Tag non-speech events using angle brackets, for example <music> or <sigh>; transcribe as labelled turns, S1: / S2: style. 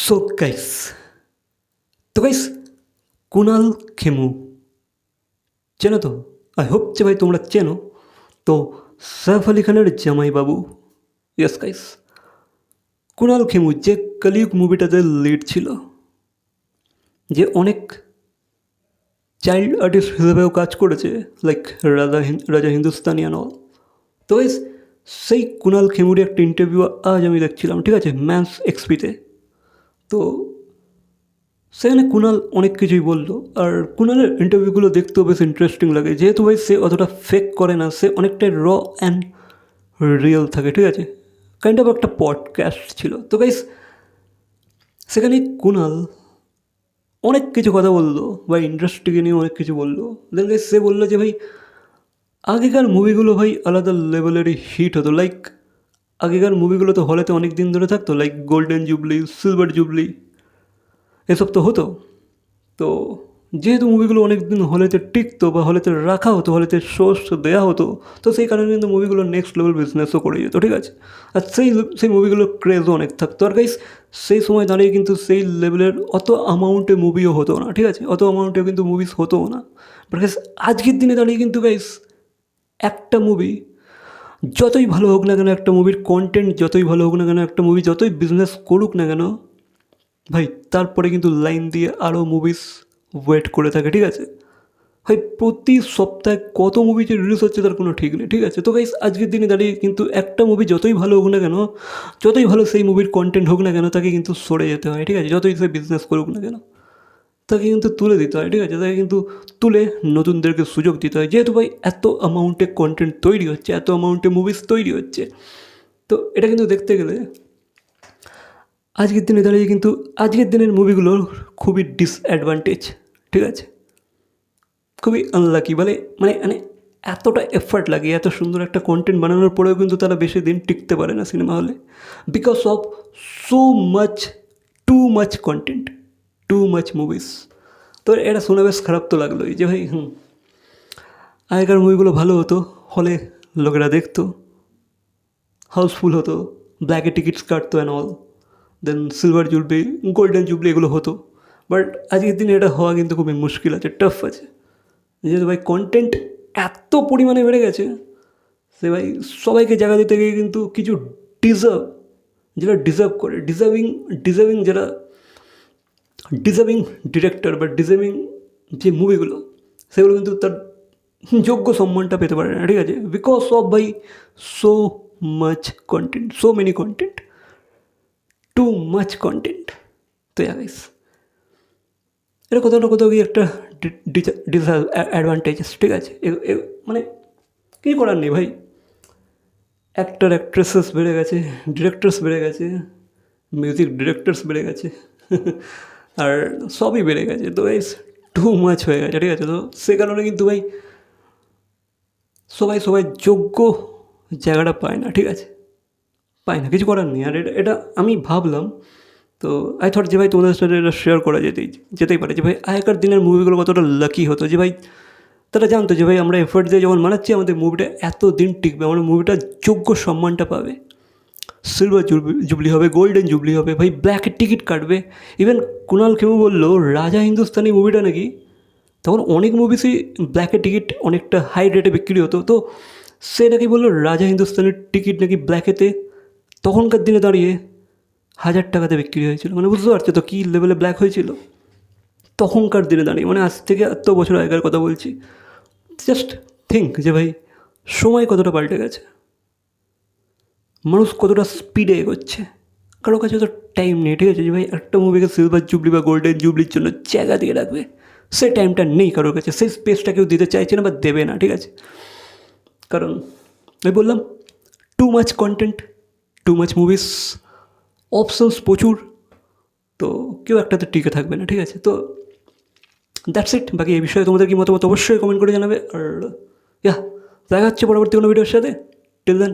S1: So guys তো guys Kunal Khemu চেনো তো আই হোপ যে ভাই তোমরা চেনো তো সাইফ আলি খানের জামাই বাবু ইয়েস গাইস কুনাল খেমু যে কলিউগ মুভিটাতে লিড ছিল যে অনেক চাইল্ড আর্টিস্ট হিসেবেও কাজ করেছে লাইক রাজা রাজা হিন্দুস্তানি অল তো সেই কুনাল খেমুরি একটা ইন্টারভিউ আজ আমি দেখছিলাম ঠিক আছে ম্যান্স এক্সপিতে তো সেখানে কুনাল অনেক কিছুই বলল। আর কুনালের ইন্টারভিউগুলো দেখতেও বেশ ইন্টারেস্টিং লাগে। যেহেতু ভাই সে অতটা ফেক করে না, সে অনেকটাই র অ্যান্ড রিয়েল থাকে, ঠিক আছে? কাইন্ড অফ একটা পডকাস্ট ছিল। তো গাইস সেখানে কুনাল অনেক কিছু কথা বলল বা ইন্ডাস্ট্রিকে নিয়ে অনেক কিছু বলল। দেন সে বলল যে ভাই, আগেকার মুভিগুলো ভাই আলাদা লেভেলেরই হিট হতো। লাইক আগেকার মুভিগুলো তো হলেতে অনেক দিন ধরে থাকতো like golden jubilee silver jubilee এসব তো হতো। তো যেহেতু মুভিগুলো অনেক দিন হলেতে টিকতো বা হলেতে রাখা হতো হলেতে শোস দেওয়া হতো, তো সেই কারণে কিন্তু মুভিগুলো নেক্সট লেভেল বিজনেসও করে যেত, ঠিক আছে? আর সেই সেই মুভিগুলোর ক্রেজও অনেক থাকতো। আর গাইস সেই সময় দাঁড়িয়ে কিন্তু সেই লেভেলের অত অ্যামাউন্টে মুভিও হতো না, ঠিক আছে? অত অ্যামাউন্টে কিন্তু মুভিস হতোও না। বাট গাইস আজকের দিনে দাঁড়িয়ে কিন্তু গাইস একটা মুভি যতই ভালো হোক না কেন একটা মুভির কন্টেন্ট যতই ভালো হোক না কেন, একটা মুভি যতই বিজনেস করুক না কেন, ভাই, তারপরে কিন্তু লাইন দিয়ে আরও মুভিস ওয়েট করে থাকে, ঠিক আছে? ভাই, প্রতি সপ্তাহে কত মুভি যে রিলিজ হচ্ছে তার কোনো ঠিক নেই, ঠিক আছে? তো গাইস আজকের দিনে দাঁড়িয়ে কিন্তু একটা মুভি যতই ভালো হোক না কেন, যতই ভালো সেই মুভির কন্টেন্ট হোক না কেন, তাকে কিন্তু সরে যেতে হয়, ঠিক আছে? যতই সে বিজনেস করুক না কেন। তাকে কিন্তু তুলে দিতে হয়, ঠিক আছে? তাকে কিন্তু তুলে নতুনদেরকে সুযোগ দিতে হয়। যেহেতু ভাই এত অ্যামাউন্টে কন্টেন্ট তৈরি হচ্ছে, এত অ্যামাউন্টে মুভিস তৈরি হচ্ছে, তো এটা কিন্তু দেখতে গেলে আজকের দিনে দাঁড়িয়ে কিন্তু আজকের দিনের মুভিগুলোর খুবই ডিসঅ্যাডভান্টেজ ঠিক আছে? খুবই আনলাকি মানে মানে মানে এতটা এফার্ট লাগে, এত সুন্দর একটা কন্টেন্ট বানানোর পরেও কিন্তু তারা বেশি দিন টিকতে পারে না সিনেমা হলে because of so much too much content too much movies তো এটা শুনে বেশ খারাপ তো লাগলোই যে ভাই, হুম, আগেকার মুভিগুলো ভালো হতো, হলে লোকেরা দেখতো হাউসফুল হতো ব্ল্যাকে টিকিটস কাটতো and all then silver jubilee golden jubilee এগুলো হতো বাট আজকের দিনে এটা হওয়া কিন্তু খুবই মুশকিল আছে টাফ আছে। যেহেতু ভাই কন্টেন্ট এত পরিমাণে বেড়ে গেছে, সে ভাই সবাইকে জায়গা দিতে গিয়ে কিন্তু কিছু ডিজার্ভ যেটা ডিজার্ভ করে ডিজার্ভিং ডিজার্ভিং যেটা ডিজার্ভিং ডিরেক্টর বা ডিজার্ভিং যে মুভিগুলো সেগুলো কিন্তু তার যোগ্য সম্মানটা পেতে পারে না, ঠিক আছে? বিকজ অফ ভাই so much content so many content too much content তো গাইস এটা কোথাও না কোথাও গিয়ে একটা ডিসঅ্যাডভান্টেজেস ঠিক আছে? মানে কী করার নেই ভাই? অ্যাক্টর অ্যাক্ট্রেসেস বেড়ে গেছে ডিরেক্টরস বেড়ে গেছে মিউজিক ডিরেক্টরস বেড়ে গেছে। <laughs> আর সবই বেড়ে গেছে। তো এই টু মাচ হয়ে গেছে, ঠিক আছে? তো সে কারণে কিন্তু ভাই সবাই সবাই যোগ্য জায়গাটা পায় না, ঠিক আছে? পায় না, কিছু করার নেই। আর এটা এটা আমি ভাবলাম, তো আই থট যে ভাই তোমাদের সাথে এটা শেয়ার করা যেতেই যেতেই পারে যে ভাই আগেকার দিনের মুভিগুলো কতটা লাকি হতো, যে ভাই তারা জানতো যে ভাই আমরা এফোর্ট দিয়ে যখন মানাচ্ছি আমাদের মুভিটা এত দিন টিকবে আমাদের মুভিটা যোগ্য সম্মানটা পাবে। সিলভার জুবলি হবে গোল্ডেন জুবলি হবে, ভাই ব্ল্যাকের টিকিট কাটবে। ইভেন কুণাল খেমু বলল, রাজা হিন্দুস্তানি মুভিটা নাকি? তখন অনেক মুভিসই ব্ল্যাকের টিকিট অনেকটা হাই রেটে বিক্রি হতো। তো সে নাকি বলল, রাজা হিন্দুস্তানের টিকিট নাকি ব্ল্যাকেতে তখনকার দিনে দাঁড়িয়ে হাজার টাকাতে বিক্রি হয়েছিল। মানে বুঝতে পারছ তো কী লেভেলে ব্ল্যাক হয়েছিল? তখনকার দিনে দাঁড়িয়ে মানে আজ থেকে এত বছর আগেকার কথা বলছি। জাস্ট থিঙ্ক যে ভাই, সময় কতটা পাল্টে গেছে। মানুষ কতটা স্পিডে এগোচ্ছে? কারও কাছে তো টাইম নেই, ঠিক আছে? যে ভাই একটা মুভিকে সিলভার জুবলি বা গোল্ডেন জুবলির জন্য জায়গা দিয়ে রাখবে। সে টাইমটা নেই কারোর কাছে সেই স্পেসটা কেউ দিতে চাইছে না বা দেবে না, ঠিক আছে? কারণ আমি বললাম too much content too much movies options প্রচুর, তো কেউ একটাতে টিকে থাকবে না, ঠিক আছে? তো দ্যাটস ইট বাকি এই বিষয়ে তোমাদের কি মতামত অবশ্যই কমেন্ট করে জানাবে। আর ইয়া দেখা হচ্ছে পরবর্তী কোনো ভিডিওর সাথে। Till then